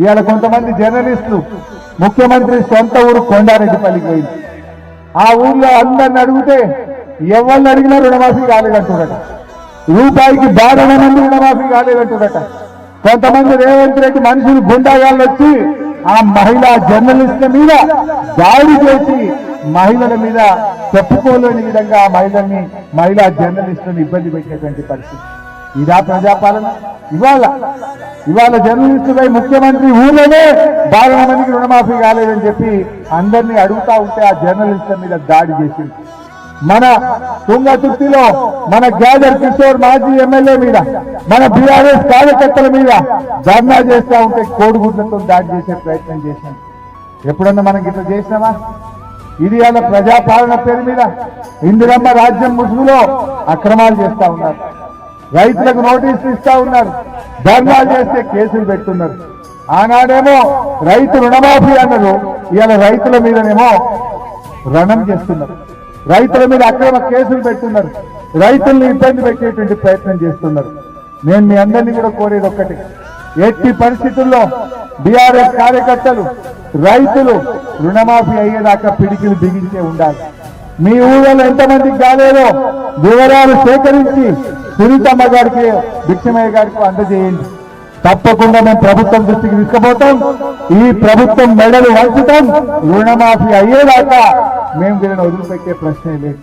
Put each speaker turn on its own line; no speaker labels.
ఇవాళ కొంతమంది జర్నలిస్టులు ముఖ్యమంత్రి సొంత ఊరు కొండారెడ్డిపల్లికి పోయింది. ఆ ఊర్లో అందరిని అడిగితే ఎవరిని అడిగినా రుణమాఫీ కాలేదంటుడట రూపాయికి బారణ మంది రుణమాఫీ కాలేదంటుడట కొంతమంది రేవంత్ రెడ్డి మనుషులు గుండాగాళ్ళు వచ్చి ఆ మహిళా జర్నలిస్టుల మీద దాడి చేసి మహిళల మీద చెప్పుకోలేని విధంగా ఆ మహిళల్ని మహిళా జర్నలిస్టులను ఇబ్బంది పెట్టేటువంటి పరిస్థితి. ఇదా ప్రజాపాలన. ఇవాళ ఇవాళ జర్నలిస్టులై ముఖ్యమంత్రి ఊళ్ళోనే బాగా మందికి రుణమాఫీ కాలేదని చెప్పి అందరినీ అడుగుతా ఉంటే ఆ జర్నలిస్టుల మీద దాడి చేసింది. మన తుంగతుర్తిలో మన గ్యాదర్ కిషోర్ మాజీ ఎమ్మెల్యే మీద మన బీఆర్ఎస్ కార్యకర్తల మీద ధర్నా చేస్తా ఉంటే కోడిగుడ్లతో దాడి చేసే ప్రయత్నం చేశాం. ఎప్పుడన్నా మనం ఇట్లా చేసినామా? ఇది అలా ప్రజాపాలన పేరు మీద ఇందిరమ్మ రాజ్యం ముసుగులో అక్రమాలు చేస్తా ఉన్నారు. రైతులకు నోటీసులు ఇస్తా ఉన్నారు. ధర్నాలు చేస్తే కేసులు పెడుతున్నారు. ఆనాడేమో రైతు రుణమాఫీ అన్నారు. ఇవాళ రైతుల మీదనేమో రణం చేస్తున్నారు. రైతుల మీద అక్రమ కేసులు పెడుతున్నారు. రైతుల్ని ఇబ్బంది పెట్టేటువంటి ప్రయత్నం చేస్తున్నారు. నేను మీ అందరినీ కూడా కోరేది ఒక్కటి. ఎట్టి పరిస్థితుల్లో బీఆర్ఎస్ కార్యకర్తలు రైతులు రుణమాఫీ అయ్యేదాకా పిడికిలు బిగించే ఉండాలి. మీ ఊళ్ళో ఎంతమందికి కాలేదో వివరాలు సేకరించి సునీతమ్మ గారికి భిక్షమయ్య గారికి అందజేయండి. తప్పకుండా మేము ప్రభుత్వం దృష్టికి తీసుకుపోతాం. ఈ ప్రభుత్వం మెడలు వంచుతాం. రుణమాఫీ అయ్యేదాకా మేము వీళ్ళని వదిలిపెట్టే ప్రశ్నే లేదు.